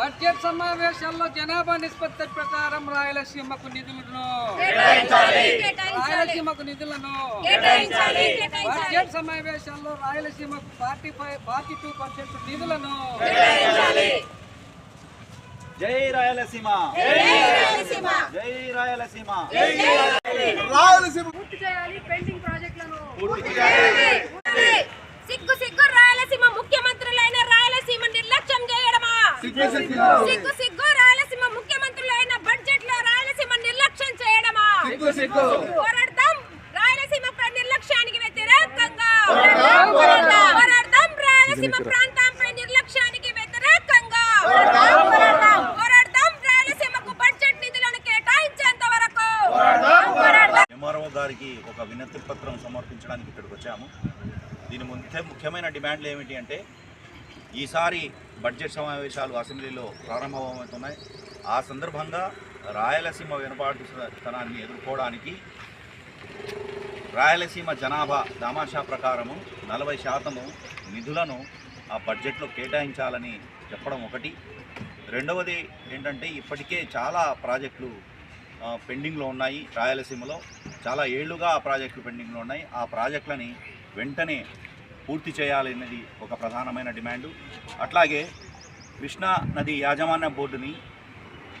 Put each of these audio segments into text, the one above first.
Budget సమావేశాల్లో జనాభా నిష్పత్తి ప్రకారం రాయలసీమకు నిధులను. రాయలసీమకు నిధులను. బడ్జెట్ సమావేశాల్లో రాయలసీమకు forty five forty two percent నిధులను. జై రాయలసీమ. జై రాయలసీమ. పూర్తి చేయాలి పెండింగ్ ప్రాజెక్టులను. పూర్తి చేయాలి. సిగ్గు సిగ్గు రాయలసీమ ముఖ్యమంత్రులైన రాయలసీమ నిర్లక్ష్యం చేయడమా సిగ్గు. సిగ్గు రాయలసీమ ముఖ్యమంత్రులైన బడ్జెట్లో రాయలసీమ నిర్లక్ష్యం చేయడమా? పోరాడతాం రాయలసీమ నిర్లక్ష్యానికి వ్యతిరేకంగా. పోరాడతాం రాయలసీమ ప్రాంతంపై నిర్లక్ష్యానికి వ్యతిరేకంగా. పోరాడతాం రాయలసీమకు బడ్జెట్ నిధులను కేటాయించేంత వరకు. ఎంఆర్ఓ గారికి ఒక వినతి పత్రం సమర్పించడానికి ఇక్కడికి వచ్చాము. దీని ముఖ్య ముఖ్యమైన డిమాండ్లు ఏమిటి అంటే ఈసారి బడ్జెట్ సమావేశాలు అసెంబ్లీలో ప్రారంభమవుతున్నాయి. ఆ సందర్భంగా రాయలసీమ వెనుబాటుతనాన్ని ఎదుర్కోవడానికి రాయలసీమ జనాభా దామాషా ప్రకారము నలభై శాతము నిధులను ఆ బడ్జెట్లో కేటాయించాలని చెప్పడం ఒకటి. రెండవది ఏంటంటే ఇప్పటికే చాలా ప్రాజెక్టులు పెండింగ్లో ఉన్నాయి రాయలసీమలో. చాలా ఏళ్ళుగా ఆ ప్రాజెక్టులు పెండింగ్లో ఉన్నాయి. ఆ ప్రాజెక్టులని వెంటనే పూర్తి చేయాలనేది ఒక ప్రధానమైన డిమాండు. అట్లాగే కృష్ణా నది యాజమాన్య బోర్డుని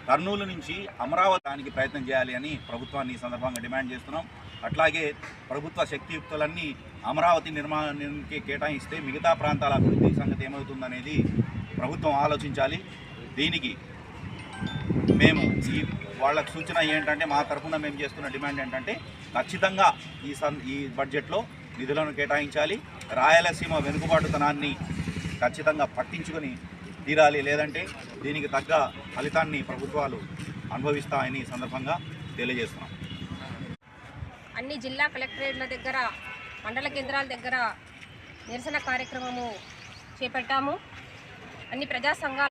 కర్నూలు నుంచి అమరావతి దానికి ప్రయత్నం చేయాలి అని ప్రభుత్వాన్ని ఈ సందర్భంగా డిమాండ్ చేస్తున్నాం. అట్లాగే ప్రభుత్వ శక్తియుక్తులన్నీ అమరావతి నిర్మాణానికి కేటాయిస్తే మిగతా ప్రాంతాల అభివృద్ధి సంగతి ఏమవుతుందనేది ప్రభుత్వం ఆలోచించాలి. దీనికి మేము ఈ వాళ్ళకు సూచన ఏంటంటే మా తరఫున మేము చేస్తున్న డిమాండ్ ఏంటంటే ఖచ్చితంగా ఈ సన్ ఈ బడ్జెట్లో నిధులను కేటాయించాలి. రాయలసీమ వెనుకబాటుతనాన్ని ఖచ్చితంగా పట్టించుకొని తీరాలి. లేదంటే దీనికి తగ్గ ఫలితాన్ని ప్రభుత్వాలు అనుభవిస్తాయని సందర్భంగా తెలియజేస్తున్నాం. అన్ని జిల్లా కలెక్టరేట్ల దగ్గర మండల కేంద్రాల దగ్గర నిరసన కార్యక్రమము చేపట్టాము. అన్ని ప్రజా సంఘాల